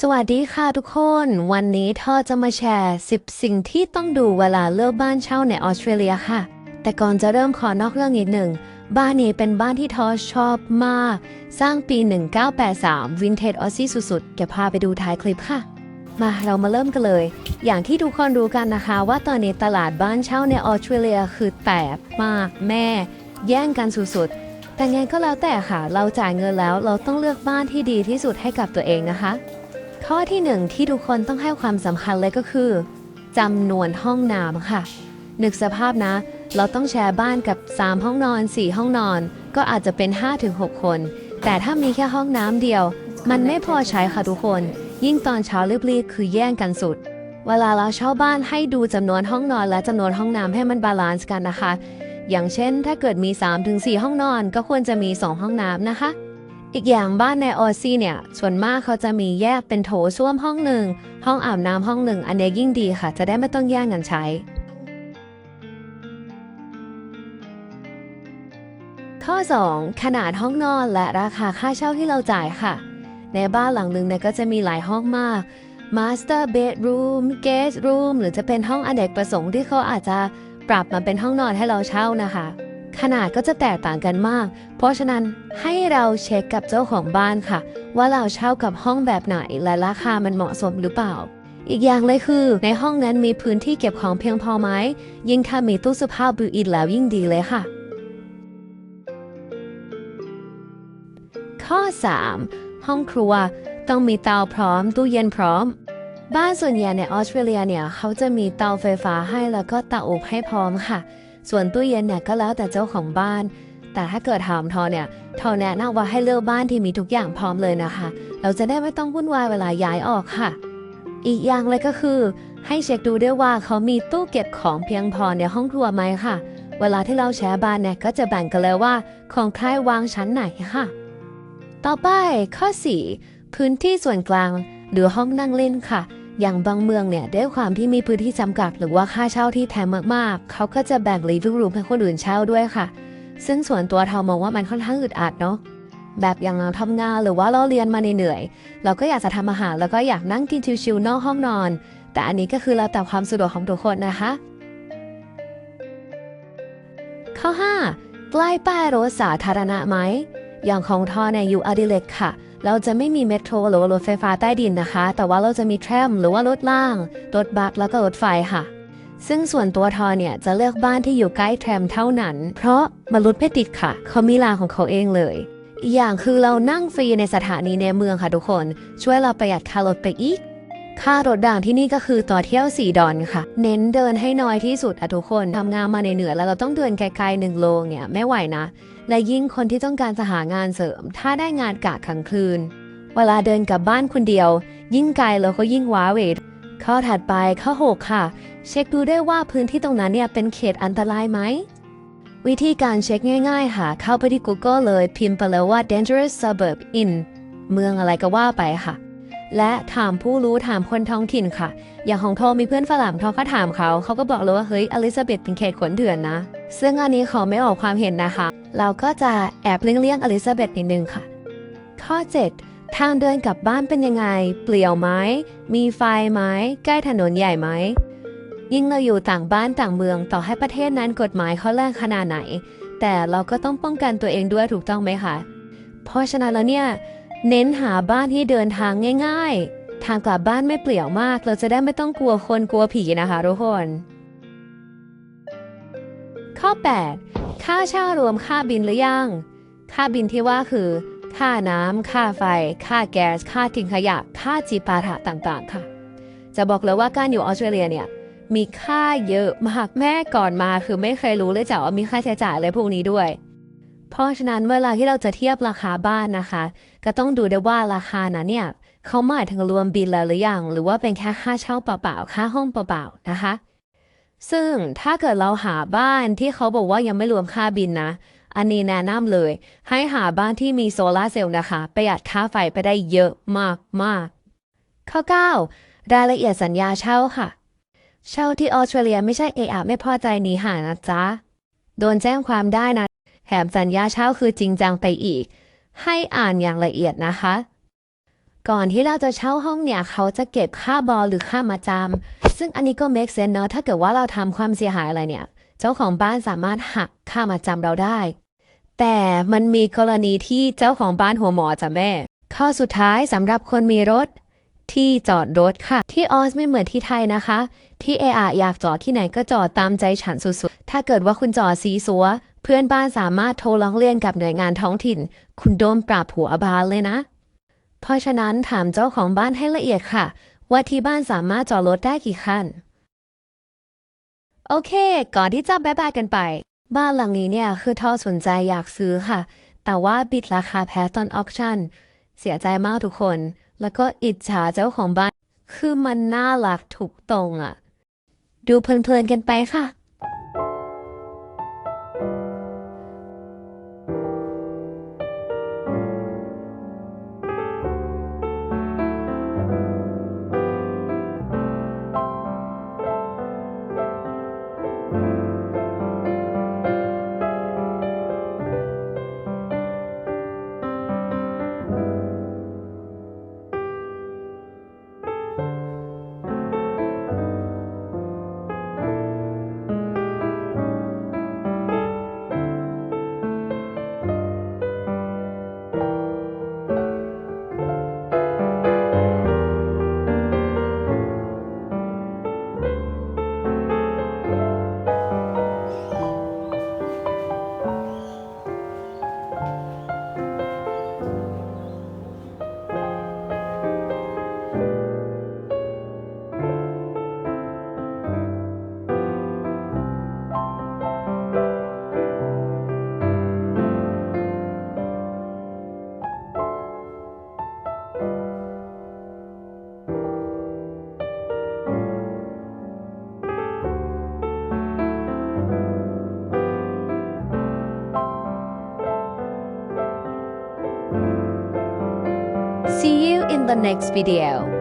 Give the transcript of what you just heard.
สวัสดีค่ะทุกคน วันนี้ทอจะมาแชร์ 10 สิ่งที่ต้องดูเวลาเลือกบ้านเช่าในออสเตรเลียค่ะ แต่ก่อนจะเริ่มขอนอกเรื่องนิดหนึ่ง บ้านนี้เป็นบ้านที่ทอชอบมาก สร้างปี 1983 วินเทจออซซี่สุดๆจะพาไปดูท้ายคลิปค่ะ มาเรามาเริ่มกันเลย อย่างที่ทุกคนรู้กันนะคะ ว่าตอนนี้ตลาดบ้านเช่าในออสเตรเลียคือแตกมากแม่ แย่งกันสุดๆ แต่ไงก็แล้วแต่ค่ะ เราจ่ายเงินแล้วเราต้องเลือกบ้านที่ดีที่สุดให้กับตัวเองนะคะ ข้อที่หนึ่งที่ทุกคนต้องให้ความสำคัญเลยก็คือจำนวนห้องน้ำค่ะ นึกสภาพนะ เราต้องแชร์บ้านกับ 3 ห้องนอน 4 ห้องนอน ก็อาจจะเป็น 5-6 คน แต่ถ้ามีแค่ห้องน้ำเดียว มันไม่พอใช้ค่ะทุกคน ยิ่งตอนเช้ารีบๆคือแย่งกันสุด เวลาเราเช่าบ้านให้ดูจำนวนห้องนอนและจำนวนห้องน้ำให้มันบาลานซ์กันนะคะ อย่างเช่น ถ้าเกิดมี 3-4 ห้องนอน ก็ควรจะมี 2 ห้องน้ำนะคะ อีกอย่างบ้านในออซซี่เนี่ย ส่วนมากเขาจะมีแยกเป็นโถส้วมห้องหนึ่ง ห้องอาบน้ำห้องหนึ่ง อันนี้ยยิ่งดีค่ะ จะได้ไม่ต้องแย่งกันใช้ ข้อ 2 ขนาดห้องนอนและราคาค่าเช่าที่เราจ่ายค่ะ ในบ้านหลังหนึ่งเนี่ยก็จะมีหลายห้องมาก Master Bedroom Guest Room หรือจะเป็นห้องอเนกประสงค์ที่เขาอาจจะปรับมาเป็นห้องนอนให้เราเช่านะคะ ขนาดก็จะแตกต่างกันมาก เพราะฉะนั้นให้เราเช็คกับเจ้าของบ้านค่ะ ว่าเราเช่ากับห้องแบบไหนและราคามันเหมาะสมหรือเปล่า อีกอย่างเลยคือ ในห้องนั้นมีพื้นที่เก็บของเพียงพอไหมยิ่งถ้ามีตู้เสื้อผ้าบิวอินแล้วยิ่งดีเลยค่ะ ข้อ 3 ห้องครัวต้องมีเตาพร้อม ตู้เย็นพร้อม บ้านส่วนใหญ่ในออสเตรเลียเนี่ยเขาจะมีเตาไฟฟ้าให้แล้วก็เตาอบให้พร้อมค่ะ ส่วนตู้เย็นเนี่ยก็แล้วแต่เจ้าของบ้าน แต่ถ้าเกิดถามทอเนี่ยทอแนะนำว่าให้เลือกบ้านที่มีทุกอย่างพร้อมเลยนะคะ เราจะได้ไม่ต้องวุ่นวายเวลาย้ายออกค่ะ อีกอย่างเลยก็คือ ให้เช็คดูด้วยว่าเขามีตู้เก็บของเพียงพอในห้องครัวไหมค่ะ เวลาที่เราแชร์บ้านเนี่ยก็จะแบ่งกันเลยว่าของใครวางชั้นไหนค่ะ ต่อไปข้อ 4 พื้นที่ส่วนกลางหรือห้องนั่งเล่นค่ะ อย่างบางเมืองเนี่ยด้วยความที่มีพื้นที่จำกัด หรือว่าค่าเช่าที่แพงมากๆ เขาก็จะแบ่ง living room ให้คนอื่นเช่าด้วยค่ะ ซึ่งส่วนตัวเรามองว่ามันค่อนข้างอึดอัดเนาะแบบอย่างเราทำงานหรือว่าเราเรียนมาเหนื่อย เราก็อยากจะทำอาหารแล้วก็อยากนั่งกินชิวๆนอกห้องนอน แต่อันนี้ก็คือแล้วแต่ความสะดวกของทุกคนนะคะ ข้อ 5 ใกล้ป้ายรถสาธารณะไหมอย่างของทอเนี่ยอยู่อดิเลกค่ะ เราจะไม่มีเมโทรหรือว่ารถไฟฟ้าใต้ดินนะคะ แต่ว่าเราจะมีแทรมหรือว่ารถล่าง รถบัสแล้วก็รถไฟค่ะ ซึ่งส่วนตัวทอเนี่ยจะเลือกบ้านที่อยู่ใกล้แทรมเท่านั้น เพราะมันรถไม่ติดค่ะ เขามีรางของเขาเองเลย อีกอย่างคือเรานั่งฟรีในสถานีในเมืองค่ะทุกคน ช่วยเราประหยัดค่ารถไปอีก ค่ารถด่างที่นี่ก็คือต่อเที่ยว 4 ดอนค่ะ เน้นเดินให้น้อยที่สุดอะทุกคนทำงานมาในเหนือแล้วเราต้องเดินไกลๆหนึ่งโลเนี่ยไม่ไหวนะ และยิ่งคนที่ต้องการจะหางานเสริม ถ้าได้งานกะกลางคืน เวลาเดินกลับบ้านคนเดียว ยิ่งไกลแล้วก็ยิ่งว้าเหวข้อถัดไปข้อหกค่ะ เช็คดูได้ว่าพื้นที่ตรงนั้นเนี่ยเป็นเขตอันตรายไหม วิธีการเช็คง่ายๆ ค่ะ เข้าไปที่ Google เลยพิมพ์ไปเลยว่า dangerous suburb in เมืองอะไรก็ว่าไปค่ะ และถามผู้รู้ถามคนท้องถิ่นค่ะ อย่างของโทมีเพื่อนฝรั่งทอก็ถามเขา เขาก็บอกเลยว่า เฮ้ยอลิซาเบธเป็นเขตขนเถื่อนนะ ซึ่งอันนี้ขอไม่ออกความเห็นนะคะ เราก็จะแอบเลี่ยงเลี่ยงอลิซาเบธนิดนึงค่ะ ข้อ 7 ทางเดินกลับบ้านเป็นยังไง เปลี่ยวไหม มีไฟไหม ใกล้ถนนใหญ่ไหม ยิ่งเราอยู่ต่างบ้านต่างเมืองต่อให้ประเทศนั้นกฎหมายเขาแรงขนาดไหน แต่เราก็ต้องป้องกันตัวเองด้วยถูกต้องไหมคะ เพราะฉะนั้นแล้วเนี่ย เน้นหาบ้านที่เดินทางง่าย ๆ ทางกลับบ้านไม่เปลี่ยวมาก เราจะได้ไม่ต้องกลัวคนกลัวผีนะคะทุกคน ข้อ 8 ค่าเช่ารวมค่าบินหรือยัง ค่าบินที่ว่าคือ ค่าน้ำ ค่าไฟ ค่าแก๊ส ค่าทิ้งขยะ ค่าจีปาถะต่างๆ ค่ะ จะบอกเลยว่าการอยู่ออสเตรเลียเนี่ย มีค่าเยอะมากแม่ก่อนมาคือไม่เคยรู้เลยจ้ะว่ามีค่าใช้จ่ายอะไรพวกนี้ด้วย เพราะฉะนั้นเวลาที่เราจะเทียบราคาบ้านนะคะ ก็ต้องดูด้วยว่าราคานั้นเนี่ยเขาหมายถึงรวมบินแล้วหรือยังหรือว่าเป็นแค่ค่าเช่าเปล่าๆ ค่าห้องเปล่าๆ นะคะ ซึ่งถ้าเกิดเราหาบ้านที่เขาบอกว่ายังไม่รวมค่าบินนะ อันนี้แนะนำเลย ให้หาบ้านที่มีโซลาเซลล์นะคะ ประหยัดค่าไฟไปได้เยอะมากมากข้อ 9 รายละเอียดสัญญาเช่าค่ะ เช่าที่ออสเตรเลียไม่ใช่เออะไม่พอใจหนีหานะจ๊ะ โดนแจ้งความได้นะแถมสัญญาเช่าคือจริงจังไปอีก ให้อ่านอย่างละเอียดนะคะ ก่อนที่เราจะเช่าห้องเนี่ย เขาจะเก็บค่าบอลหรือค่ามาจำซึ่งอันนี้ก็ make sense เนอะถ้าเกิดว่าเราทำความเสียหายอะไรเนี่ย เจ้าของบ้านสามารถหักค่ามาจำเราได้ แต่มันมีกรณีที่เจ้าของบ้านหัวหมอจ้ะแม่ ข้อสุดท้ายสำหรับคนมีรถ ที่จอดรถค่ะ ที่ออสไม่เหมือนที่ไทยนะคะ ที่เออาอยากจอดที่ไหนก็จอดตามใจฉันสุดๆ ถ้าเกิดว่าคุณจอดซีซัว เพื่อนบ้านสามารถโทรร้องเรียนกับหน่วยงานท้องถิ่น คุณโดนปรับหัวบานเลยนะ เพราะฉะนั้นถามเจ้าของบ้านให้ละเอียดค่ะ ว่าที่บ้านสามารถจอดรถได้กี่คัน โอเค ก่อนที่จะบายบายกันไป บ้านหลังนี้เนี่ยคือทอสนใจอยากซื้อค่ะ แต่ว่าบิดราคาแพ้ตอนออกชั่น เสียใจมากทุกคน แล้วก็อิจฉาเจ้าของบ้าน คือมันน่ารักถูกตรงอะ ดูเพลินๆกันไปค่ะ the next video